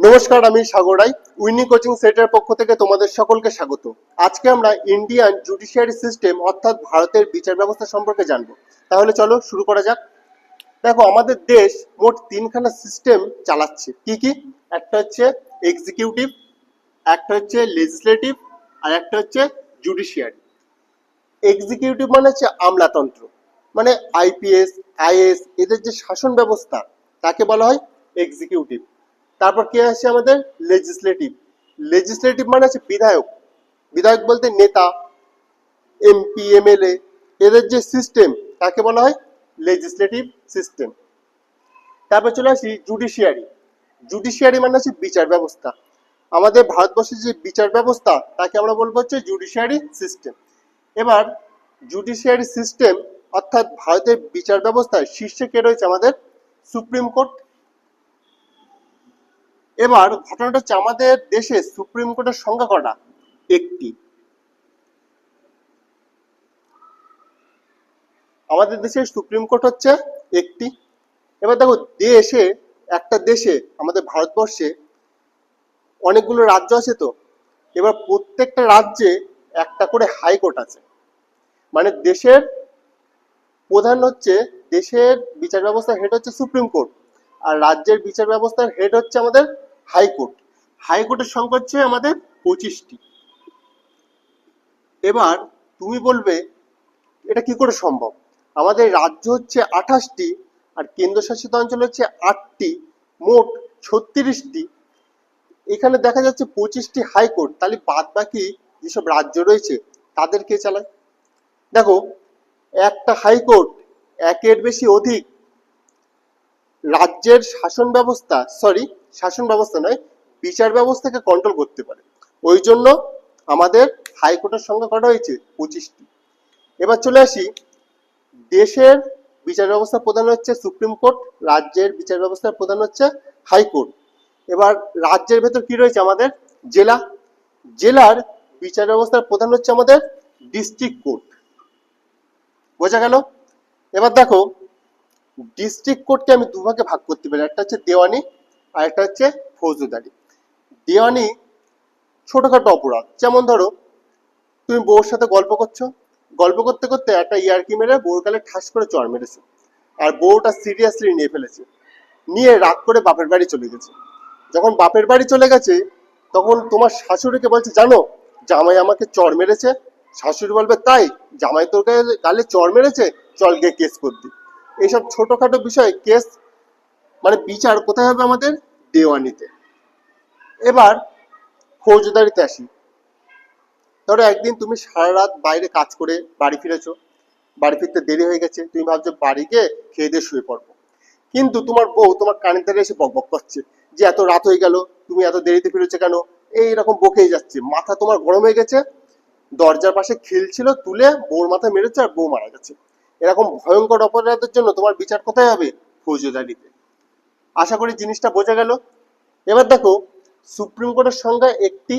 নমস্কার, আমি Sagar Rai Winnie coaching centre পক্ষ থেকে তোমাদের সকলকে স্বাগত। আজকে আমরা ইন্ডিয়ান জুডিশিয়ারি সিস্টেম, অর্থাৎ ভারতের বিচার ব্যবস্থা সম্পর্কে জানব। তাহলে চলো শুরু করা যাক। দেখো, আমাদের দেশ মোট তিনখানা সিস্টেম চালাচ্ছে। কি কি? একটা হচ্ছে এক্সিকিউটিভ একটা হচ্ছে লেজিসলেটিভ আর একটা হচ্ছে জুডিশিয়ারি এক্সিকিউটিভ মানে হচ্ছে আমলাতন্ত্র। মানে আইপিএস আইএস এদের যে শাসন ব্যবস্থা, তাকে বলা হয় এক্সিকিউটিভ তারপর কে আসছে আমাদের? লেজিসলেটিভ লেজিসলেটিভ মানে হচ্ছে বিধায়ক। বিধায়ক বলতে নেতা এমপি এমএলএ এদের যে সিস্টেম তাকে বলা হয়? লেজিসলেটিভ সিস্টেম তারপর চলে আসি জুডিশিয়ারি জুডিশিয়ারি মানে হচ্ছে বিচার ব্যবস্থা। আমাদের ভারতবর্ষের যে বিচার ব্যবস্থা, তাকে আমরা বলব হচ্ছে জুডিশিয়ারি সিস্টেম এবার জুডিশিয়ারি সিস্টেম অর্থাৎ ভারতের বিচার ব্যবস্থায় শীর্ষে কে রয়েছে আমাদের? সুপ্রিম কোর্ট এবার ঘটনাটা হচ্ছে আমাদের দেশে সুপ্রিম কোর্টের সংখ্যা কটা? একটি। আমাদের দেশে সুপ্রিম কোর্ট হচ্ছে একটি। এবার দেখো দেশে, একটা দেশে, আমাদের ভারতবর্ষে অনেকগুলো রাজ্য আছে তো, এবার প্রত্যেকটা রাজ্যে একটা করে হাইকোর্ট আছে। মানে দেশের প্রধান হচ্ছে, দেশের বিচার ব্যবস্থার হেড হচ্ছে সুপ্রিম কোর্ট, আর রাজ্যের বিচার ব্যবস্থার হেড হচ্ছে আমাদের হাইকোর্ট। হাইকোর্টের সংখ্যা হচ্ছে আমাদের পঁচিশটি। এবার তুমি বলবে, এটা কি করে সম্ভব? আমাদের রাজ্য হচ্ছে আঠাশটি আর কেন্দ্রশাসিত অঞ্চল হচ্ছে আটটি, মোট ছত্রিশটি। এখানে দেখা যাচ্ছে পঁচিশটি হাইকোর্ট, তাহলে বাদ বাকি যেসব রাজ্য রয়েছে, তাদের কে চালায়? দেখো, একটা হাইকোর্ট একের বেশি অধিক রাজ্যের শাসন ব্যবস্থা সরি শাসন ব্যবস্থা নয়, বিচার ব্যবস্থাকে কন্ট্রোল করতে পারে। ওই জন্য আমাদের হাইকোর্টের সংখ্যা করা হয়েছে? পঁচিশটি। এবার চলে আসি, দেশের বিচার ব্যবস্থা প্রধান হচ্ছে সুপ্রিম কোর্ট, রাজ্যের বিচার ব্যবস্থার প্রধান হচ্ছে হাইকোর্ট এবার রাজ্যের ভেতর কি রয়েছে? আমাদের জেলা। জেলার বিচার ব্যবস্থার প্রধান হচ্ছে আমাদের ডিস্ট্রিক্ট কোর্ট বোঝা গেল? এবার দেখো ডিস্ট্রিক্ট কোর্টকে আমি দুভাগে ভাগ করতে পারি। একটা হচ্ছে দেওয়ানি আর একটা হচ্ছে ফৌজদারি। দেওয়ানি ছোটখাটো অপরাধ। যেমন ধরো, তুমি বউর সাথে গল্প করছ। গল্প করতে করতে একটা ইয়ারকি মেরে বউর কালে ঠাস করে চড় মেরেছে। আর বউটা সিরিয়াসলি নিয়ে ফেলেছে। নিয়ে রাগ করে বাপের বাড়ি চলে গেছে। যখন বাপের বাড়ি চলে গেছে, তখন তোমার শাশুড়িকে বলছে, জানো, জামাই আমাকে চর মেরেছে। শাশুড়ি বলবে, তাই, জামাই তোর গালে চড় মেরেছে, চল গিয়ে কেস করবি এইসব ছোটখাটো বিষয়ে কেস মানে বিচার কোথায় হবে আমাদের? দেওয়ানিতে। এবার ফৌজদারিতে আসি। ধরো একদিন তুমি সারা রাত বাইরে কাজ করে বাড়ি ফিরেছো। বাড়ি ফিরতে দেরি হয়ে গেছে, তুমি ভাবছ বাড়ি গিয়ে খেয়ে দিয়ে শুয়ে পড়ব। কিন্তু তোমার বউ তোমার কানের ধারে এসে বকবক করছে যে এত রাত হয়ে গেল, তুমি এত দেরিতে ফিরেছো কেন? এইরকম বকেই যাচ্ছে। মাথা তোমার গরম হয়ে গেছে। দরজার পাশে খিল ছিল তুলে বউর মাথায় মেরেছে আর বউ মারা গেছে। এরকম ভয়ঙ্কর অপরাধের জন্য তোমার বিচার কোথায় হবে? ফৌজদারিতে। আশা করি জিনিসটা বোঝা গেল। এবার দেখো, সুপ্রিম কোর্টের সংখ্যা একটি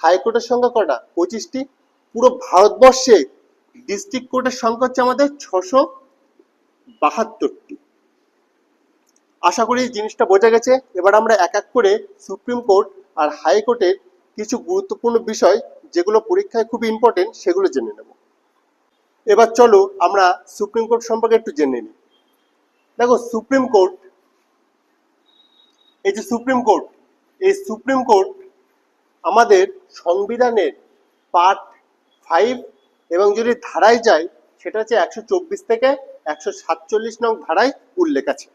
হাইকোর্টের সংখ্যা কটা পঁচিশটি। পুরো ভারতবর্ষে ডিস্ট্রিক্ট কোর্টের সংখ্যা হচ্ছে আমাদের ছশো বাহাত্তরটি। আশা করি জিনিসটা বোঝা গেছে। এবার আমরা এক এক করে সুপ্রিম কোর্ট আর হাইকোর্টের কিছু গুরুত্বপূর্ণ বিষয়, যেগুলো পরীক্ষায় খুব ইম্পর্টেন্ট সেগুলো জেনে নেব। এবার চলো আমরা সুপ্রিম কোর্ট সম্পর্কে একটু জেনে নিই। দেখো, সুপ্রিম কোর্ট এই যে সুপ্রিম কোর্ট, এই সুপ্রিম কোর্ট আমাদের সংবিধানের পার্ট ফাইভ এবং যদি ধারায় যায়, সেটা হচ্ছে একশো চব্বিশ থেকে একশো সাতচল্লিশ নং ধারায় উল্লেখ আছে।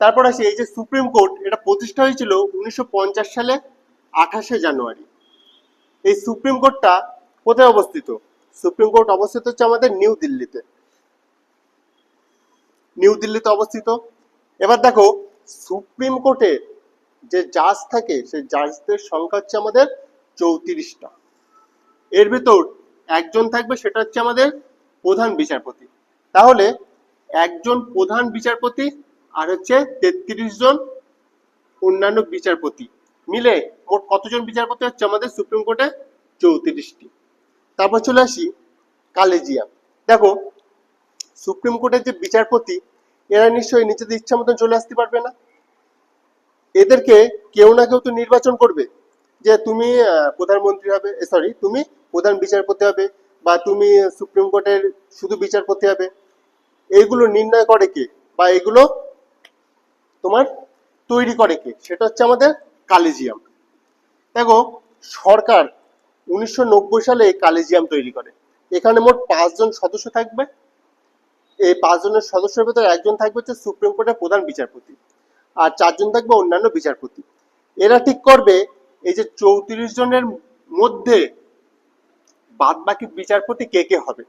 তারপর আসি, এই যে সুপ্রিম কোর্ট, এটা প্রতিষ্ঠা হয়েছিল উনিশশো পঞ্চাশ সালে আঠাশে জানুয়ারি। এই সুপ্রিম কোর্টটা কোথায় অবস্থিত? সুপ্রিম কোর্ট অবস্থিত হচ্ছে আমাদের নিউ দিল্লিতে। নিউ দিল্লিতে অবস্থিত। এবার দেখো সুপ্রিম কোর্টে যে জাজ থাকে, সেই জাজদের সংখ্যা হচ্ছে আমাদের চৌত্রিশটা। এর ভেতর একজন থাকবে, সেটা হচ্ছে আমাদের প্রধান বিচারপতি। তাহলে একজন প্রধান বিচারপতি আর হচ্ছে তেত্রিশ জন অন্যান্য বিচারপতি মিলে মোট কতজন বিচারপতি হচ্ছে আমাদের সুপ্রিম কোর্টে? চৌত্রিশটি। তারপর চলে আসি কালেজিয়া। দেখো, সুপ্রিম কোর্টের যে বিচারপতি এরা নিশ্চয়ই নিজেদের ইচ্ছা মতন চলে আসতে পারবে না। এদেরকে কেউ না কেউ তো নির্বাচন করবে যে তুমি প্রধানমন্ত্রী হবে সরি তুমি প্রধান বিচারপতি হবে বা তুমি সুপ্রিম কোর্টের শুধু বিচারপতি হবে। এইগুলো নির্ণয় করে কে বা এগুলো তোমার তৈরি করে কে? সেটা হচ্ছে আমাদের কালেজিয়াম। দেখো, সরকার উনিশশো নব্বই সালে এই কালেজিয়াম তৈরি করে। এখানে মোট পাঁচজন সদস্য থাকবে। এই পাঁচজনের সদস্যের ভেতরে একজন থাকবে হচ্ছে সুপ্রিম কোর্টের প্রধান বিচারপতি আর চারজন থাকবে অন্যান্য বিচারপতি। এরা ঠিক করবে এই যে চৌত্রিশ জনের মধ্যে বাদ বাকি বিচারপতি কে কে হবে।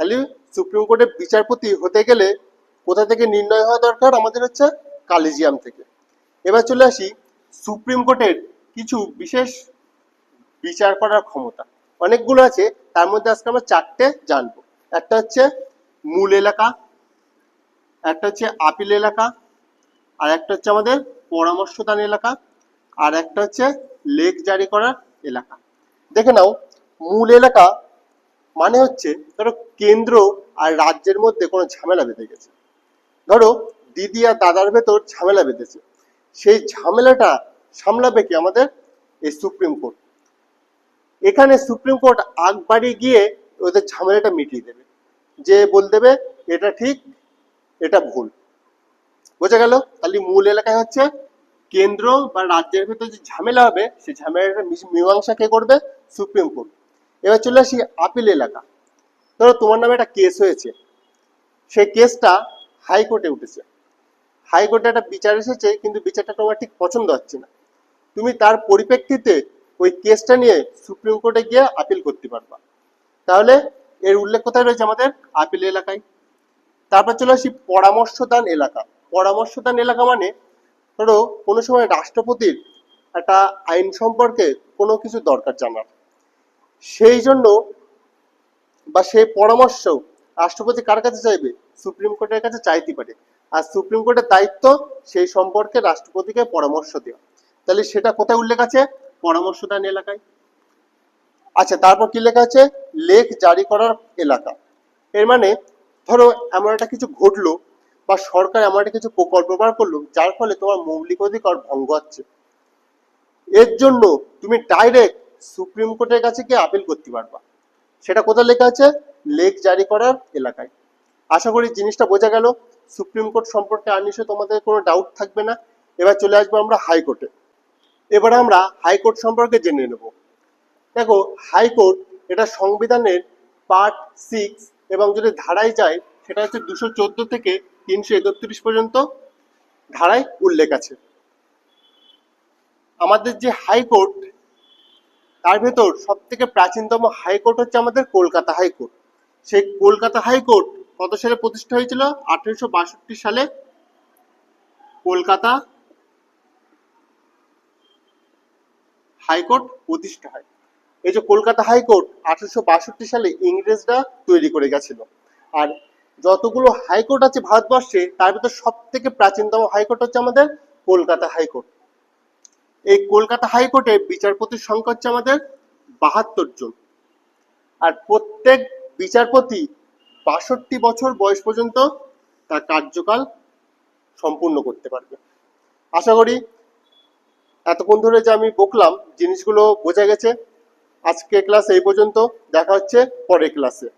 তাহলে সুপ্রিম কোর্টের বিচারপতি হতে গেলে কোথা থেকে নির্ণয় হওয়া দরকার? আমাদের হচ্ছে কালেজিয়াম থেকে। এবার চলে আসি সুপ্রিম কোর্টের কিছু বিশেষ বিচার করার ক্ষমতা। অনেকগুলো আছে, তার মধ্যে আজকে আমরা চারটে জানব। একটা হচ্ছে মূল এলাকা, একটা হচ্ছে আপিল এলাকা, আর একটা হচ্ছে আমাদের পরামর্শদান এলাকা, আর একটা হচ্ছে লেক জারি করার এলাকা। দেখে নাও, মূল এলাকা মানে হচ্ছে, ধরো কেন্দ্র আর রাজ্যের মধ্যে কোনো ঝামেলা বেঁধে গেছে। ধরো দিদি আর দাদার ভেতর ঝামেলা বেঁধেছে। সেই ঝামেলাটা সামলাবে কি আমাদের এই সুপ্রিম কোর্ট। এখানে সুপ্রিম কোর্ট আগ গিয়ে ওদের ঝামেলাটা মিটিয়ে দেবে। যে বল দেবে, এটা ঠিক, এটা ভুল। বোঝা গেল? তাহলে মূল এলাকায় হচ্ছে কেন্দ্র বা রাজ্যের ভেতর যে ঝামেলা হবে, সেই ঝামেলাটা মীমাংসা কে করবে? Supreme court. এবার চলে আসি আপিল এলাকা। ধরো তোমার নামে একটা কেস হয়েছে। সেই কেসটা হাইকোর্টে উঠেছে। হাইকোর্টে একটা বিচার এসেছে, কিন্তু বিচারটা তোমার ঠিক পছন্দ হচ্ছে না। তুমি তার পরিপ্রেক্ষিতে ওই কেসটা নিয়ে সুপ্রিম কোর্টে গিয়ে আপিল করতে পারবা। তাহলে এর উল্লেখ কোথায় রয়েছে আমাদের? আপিল এলাকায়। তারপর চলে আসি পরামর্শদান এলাকা। পরামর্শদান এলাকা মানে ধরো, কোনো সময় রাষ্ট্রপতির একটা আইন সম্পর্কে কোনো কিছু দরকার জানার। সেই জন্য বা সেই পরামর্শ রাষ্ট্রপতি কার কাছে চাইবে? সুপ্রিম কোর্টের কাছে চাইতে পারে। আর সুপ্রিম কোর্টের দায়িত্ব সেই সম্পর্কে রাষ্ট্রপতিকে পরামর্শ দেওয়া। তাহলে সেটা কোথায় উল্লেখ আছে? পরামর্শদান এলাকায়। আচ্ছা তারপর কি লেখা আছে? লেখ জারি করার এলাকা। এর মানে ধরো, এমন একটা কিছু ঘটলো বা সরকার এমন একটা কিছু প্রকল্প বার করল, যার ফলে তোমার মৌলিক অধিকার ভঙ্গ হচ্ছে। এর জন্য তুমি ডাইরেক্ট সুপ্রিম কোর্টের কাছে গিয়ে আপিল করতে পারবা। সেটা কোথায় লেখা আছে? লেখ জারি করার এলাকায়। আশা করি জিনিসটা বোঝা গেল। সুপ্রিম কোর্ট সম্পর্কে আর নিশ্চয়ই তোমাদের কোনো ডাউট থাকবে না। এবার চলে আসব আমরা হাইকোর্টে। এবার আমরা হাইকোর্ট সম্পর্কে জেনে নেব। দেখো হাইকোর্ট এটা সংবিধানের পার্ট সিক্স এবং যদি ধারায় যায়, সেটা হচ্ছে দুশো চোদ্দ থেকে তিনশো একত্রিশ পর্যন্ত ধারায় উল্লেখ আছে। আমাদের যে হাইকোর্ট তার ভেতর সব থেকে প্রাচীনতম হাইকোর্ট হচ্ছে আমাদের কলকাতা হাইকোর্ট সেই কলকাতা হাইকোর্ট কত সালে প্রতিষ্ঠা হয়েছিল? আঠেরোশো বাষট্টি সালে কলকাতা হাইকোর্ট প্রতিষ্ঠা হয়। এই যে কলকাতা হাইকোর্ট আঠারোশো বাষট্টি সালে ইংরেজরা তৈরি করে গেছিল। আর যতগুলো হাইকোর্ট আছে ভারতবর্ষে, তার ভিতরে সব থেকে প্রাচীনতম হাইকোর্ট হচ্ছে আমাদের কলকাতা হাইকোর্ট। এই কলকাতা হাইকোর্টে বিচারপতির সংখ্যা হচ্ছে আমাদের বাহাত্তর জন। আর প্রত্যেক বিচারপতি বাষট্টি বছর বয়স পর্যন্ত তার কার্যকাল সম্পূর্ণ করতে পারবে। আশা করি এতক্ষণ ধরে যে আমি বকলাম, জিনিসগুলো বোঝা গেছে। আজকে ক্লাস এই পর্যন্ত দেখা হচ্ছে পরের ক্লাসে